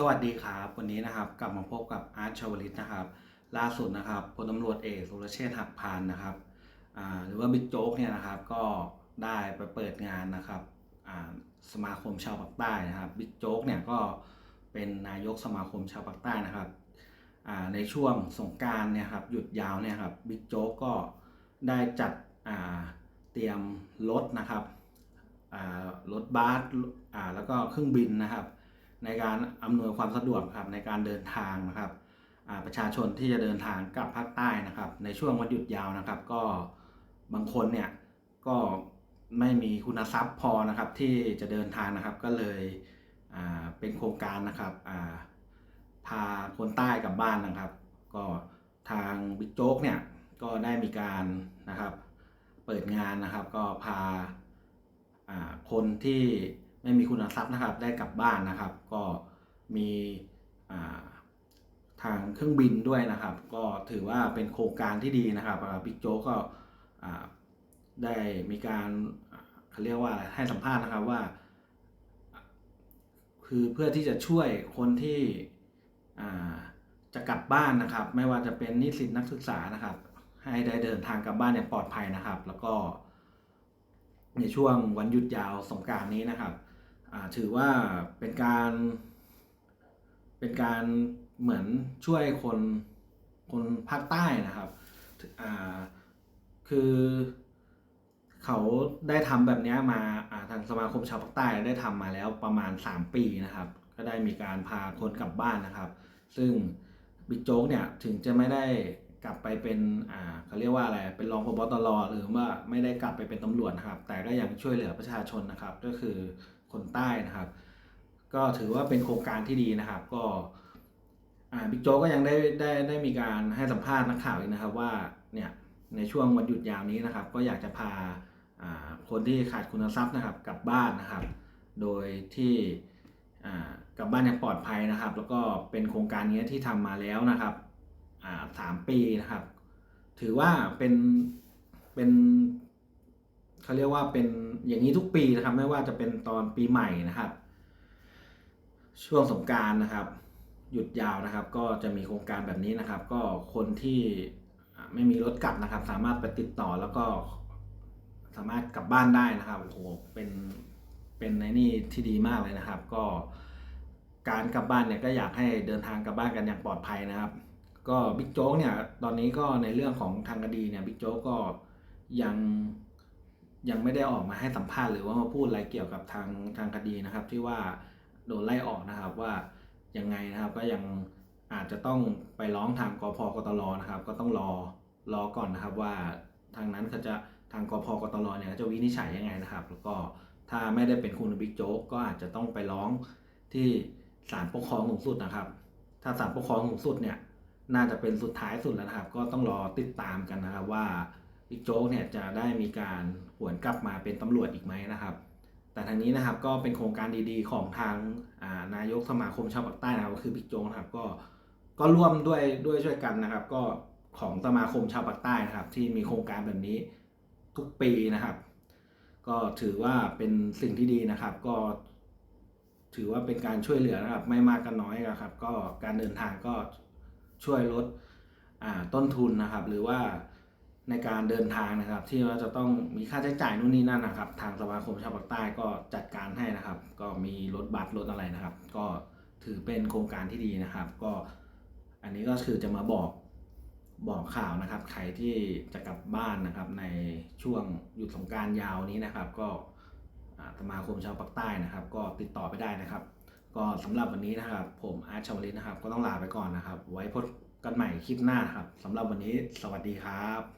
สวัสดีครับ วันนี้นะครับกลับมาพบกับอาร์ตชาวลิตนะครับ ล่าสุดนะครับพลตำรวจเอกสุรเชษฐ์หักพานนะครับหรือว่าบิ๊กโจ๊กเนี่ยนะครับก็ได้ไปเปิดงานนะครับสมาคมชาวปากใต้นะครับบิ๊กโจ๊กเนี่ยก็เป็นนายกสมาคมชาวปากใต้นะครับในช่วงสงการเนี่ยครับหยุดยาวเนี่ยครับบิ๊กโจ๊กก็ได้จัดเตรียมรถนะครับรถบัสแล้วก็เครื่องบินนะครับ ในการอำนวยความสะดวกครับในการเดินทางนะครับประชาชนที่จะเดินทางกลับภาคใต้นะครับ ในช่วงวันหยุดยาวนะครับ ก็บางคนเนี่ยก็ไม่มีคุณทรัพย์พอนะครับที่จะเดินทางนะครับ ก็เลยเป็นโครงการนะครับพาคนใต้กลับบ้านนะครับ ก็ทางบิ๊กโจ๊กเนี่ยก็ได้มีการนะครับเปิดงานนะครับ ก็พาคนที่ ไม่มีคุณทรัพย์นะครับ ได้กลับบ้านนะครับ ก็มีทางเครื่องบินด้วยนะครับ ก็ถือว่าเป็นโครงการที่ดีนะครับบิ๊กโจ๊กก็ได้มีการเขาเรียกว่าให้สัมภาษณ์นะครับว่า คือเพื่อที่จะช่วยคนที่จะกลับบ้านนะครับ ไม่ว่าจะเป็นนิสิตนักศึกษานะครับ ให้ได้เดินทางกลับบ้านอย่างปลอดภัยนะครับ แล้วก็ในช่วงวันหยุดยาวสงการนี้นะครับ ถือว่าเป็นการ เป็นการเหมือนช่วยคนคนภาคใต้นะครับคือเขาได้ทำแบบนี้มาอ่าทางสมาคมชาวภาคใต้ได้ทำมาแล้วประมาณ 3 ปีนะครับ ก็ได้มีการพาคนกลับบ้านนะครับ ซึ่งบิ๊กโจ๊กเนี่ยถึงจะไม่ได้กลับไปเป็นอ่าเขาเรียกว่าอะไรเป็นรองพบตรหรือว่าไม่ได้กลับไปเป็นตำรวจนะครับ แต่ก็ยังช่วยเหลือประชาชนนะครับ ก็คือ คนใต้นะครับ ก็ถือว่าเป็นโครงการที่ดีนะครับ ก็บิ๊กโจ๊กก็ยังได้ได้ได้มีการให้สัมภาษณ์นักข่าวอีกนะครับว่าเนี่ยในช่วงวันหยุดยาวนี้นะครับ ก็อยากจะพาคนที่ขาดคุณทรัพย์นะครับกลับบ้านนะครับ โดยที่กลับบ้านอย่างปลอดภัยนะครับ แล้วก็เป็นโครงการนี้ที่ทำมาแล้วนะครับสามปีนะครับ ถือว่าเป็นเป็น เขาเรียกว่าเป็นอย่างนี้ทุกปีนะครับ ไม่ว่าจะเป็นตอนปีใหม่นะครับ ช่วงสงการนะครับ หยุดยาวนะครับ ก็จะมีโครงการแบบนี้นะครับ ก็คนที่ไม่มีรถกลับนะครับ สามารถไปติดต่อแล้วก็สามารถกลับบ้านได้นะครับโอ้โหเป็นเป็นในนี่ที่ดีมากเลยนะครับ ก็การกลับบ้านเนี่ยก็อยากให้เดินทางกลับบ้านกันอย่างปลอดภัยนะครับ ก็บิ๊กโจ๊กเนี่ยตอนนี้ก็ในเรื่องของทางคดีเนี่ยบิ๊กโจ๊กก็ยัง ยังไม่ได้ออกมาให้สัมภาษณ์หรือว่ามาพูดอะไรเกี่ยวกับทางทางคดีนะครับ ที่ว่าโดนไล่ออกนะครับว่ายังไงนะครับก็ยังอาจจะต้องไปร้องทางกพกตรนะครับ ก็ต้องรอรอก่อนนะครับว่าทางนั้นเขาจะทางกพกตรเนี่ยเขาจะวินิจฉัยยังไงนะครับ แล้วก็ถ้าไม่ได้เป็นคุณบิ๊กโจ๊กก็อาจจะต้องไปร้องที่ศาลปกครองสูงสุดนะครับ ถ้าศาลปกครองสูงสุดเนี่ยน่าจะเป็นสุดท้ายสุดแล้วนะครับ ก็ต้องรอติดตามกันนะครับว่า บิ๊กโจ๊กเนี่ยจะได้มีการหวนกลับมาเป็นตำรวจอีกไหมนะครับ แต่ทางนี้นะครับก็เป็นโครงการดีๆของทางนายกสมาคมชาวปากใต้นะครับก็คือบิ๊กโจ๊กนะครับก็ก็ร่วมด้วยด้วยช่วยกันนะครับ ก็ของสมาคมชาวปากใต้นะครับ ที่มีโครงการแบบนี้ทุกปีนะครับ ก็ถือว่าเป็นสิ่งที่ดีนะครับ ก็ ถือว่าเป็นการช่วยเหลือนะครับ ไม่มากก็น้อยนะครับ ก็การเดินทางก็ช่วยลดต้นทุนนะครับ หรือว่า ในการเดินทางนะครับ ที่ว่าจะต้องมีค่าใช้จ่ายนู่นนี่นั่นนะครับ ทางสมาคมชาวปากใต้ก็จัดการให้นะครับ ก็มีรถบัสรถอะไรนะครับ ก็ถือเป็นโครงการที่ดีนะครับ ก็อันนี้ก็คือจะมาบอกบอกข่าวนะครับ ใครที่จะกลับบ้านนะครับ ในช่วงหยุดสงการยาวนี้นะครับ ก็สมาคมชาวปากใต้นะครับ ก็ติดต่อไปได้นะครับ ก็สำหรับวันนี้นะครับ ผมอาร์ตชาวลิตนะครับ ก็ต้องลาไปก่อนนะครับ ไว้พบกันใหม่คลิปหน้านะครับสำหรับวันนี้สวัสดีครับ